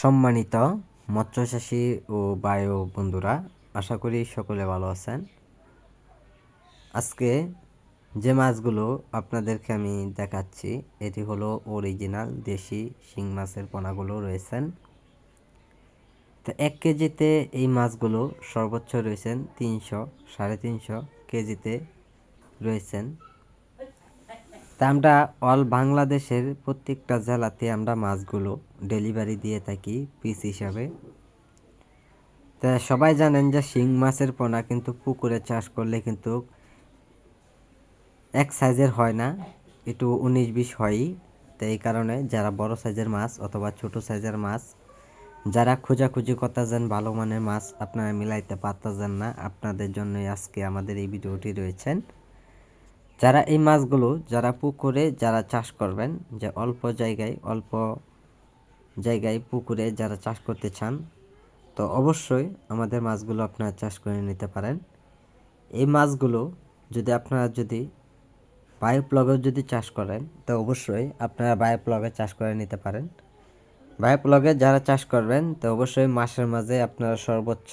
সম্মানিত মৎস্যচাষী ও বায়ু বন্ধুরা, আশা করি সকলে ভালো আছেন। আজকে যে মাছগুলো আপনাদেরকে আমি দেখাচ্ছি, এটি হলো অরিজিনাল দেশি শিং মাছের পোনাগুলো রয়েছেন। তো এক কেজিতে এই মাছগুলো সর্বোচ্চ রয়েছেন তিনশো, সাড়ে তিনশো কেজিতে রয়েছেন। তা আমরা অল বাংলাদেশের প্রত্যেকটা জেলাতে আমরা মাছগুলো ডেলিভারি দিয়ে থাকি পিস হিসাবে। তা সবাই জানেন যে শিং মাছের পোনা কিন্তু পুকুরে চাষ করলে কিন্তু এক সাইজের হয় না, একটু উনিশ বিশ হয়ই। তো এই কারণে যারা বড় সাইজের মাছ অথবা ছোট সাইজের মাছ, যারা খোঁজাখুঁজি করতেছেন, ভালো মানের মাছ আপনারা মিলাইতে পারতেছেন না, আপনাদের জন্যই আজকে আমাদের এই ভিডিওটি রয়েছেন। যারা এই মাছগুলো যারা পুকুরে যারা চাষ করবেন, যে অল্প জায়গায় অল্প জায়গায় পুকুরে যারা চাষ করতে চান, তো অবশ্যই আমাদের মাছগুলো আপনারা চাষ করে নিতে পারেন। এই মাছগুলো যদি আপনারা যদি বায়োপ্লগে যদি চাষ করেন, তো অবশ্যই আপনারা বায়োপ্লগে চাষ করে নিতে পারেন। বায়োপ্লগে যারা চাষ করবেন, তো অবশ্যই মাসের মাঝে আপনারা সর্বোচ্চ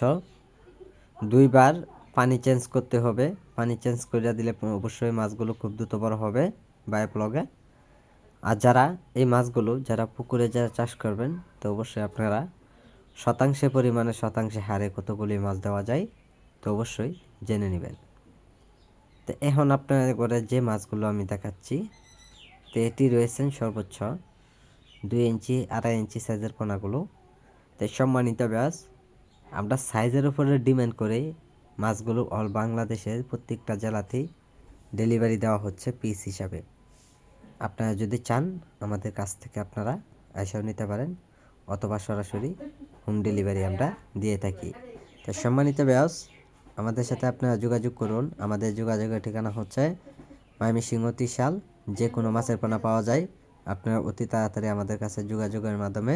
দুইবার পানি চেঞ্জ করতে হবে। পানি চেঞ্জ করে দিলে অবশ্যই মাছগুলো খুব দ্রুত বড় হবে বায়োপ্লগে আর যারা এই মাছগুলো, যারা পুকুরে যারা চাষ করবেন, তো অবশ্যই আপনারা শতাংশে পরিমাণে শতাংশে হারে কতগুলি মাছ দেওয়া যায়, তো অবশ্যই জেনে নেবেন। তো এখন আপনাদের করে যে মাছগুলো আমি দেখাচ্ছি, তো এটি রয়েছেন সর্বোচ্চ দুই ইঞ্চি, আড়াই ইঞ্চি সাইজের পোনাগুলো। তো সম্মানিত ব্যাস আমরা সাইজের উপরে ডিমান্ড করে মাছগুলো অল বাংলাদেশের প্রত্যেকটা জেলাতেই ডেলিভারি দেওয়া হচ্ছে পিস হিসাবে। আপনারা যদি চান, আমাদের কাছ থেকে আপনারা এসেও নিতে পারেন অথবা সরাসরি হোম ডেলিভারি আমরা দিয়ে থাকি। তো সম্মানিত ব্যাস আমাদের সাথে আপনারা যোগাযোগ করুন। আমাদের যোগাযোগের ঠিকানা হচ্ছে ময়মনসিংহ ত্রিশাল। যে কোনো মাছের পোনা পাওয়া যায়, আপনারা অতি তাড়াতাড়ি আমাদের কাছে যোগাযোগের মাধ্যমে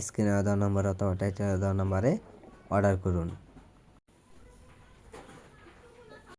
স্ক্রিনে দেওয়া নম্বর অথবা টাইটেলে দেওয়া নম্বরে অর্ডার করুন।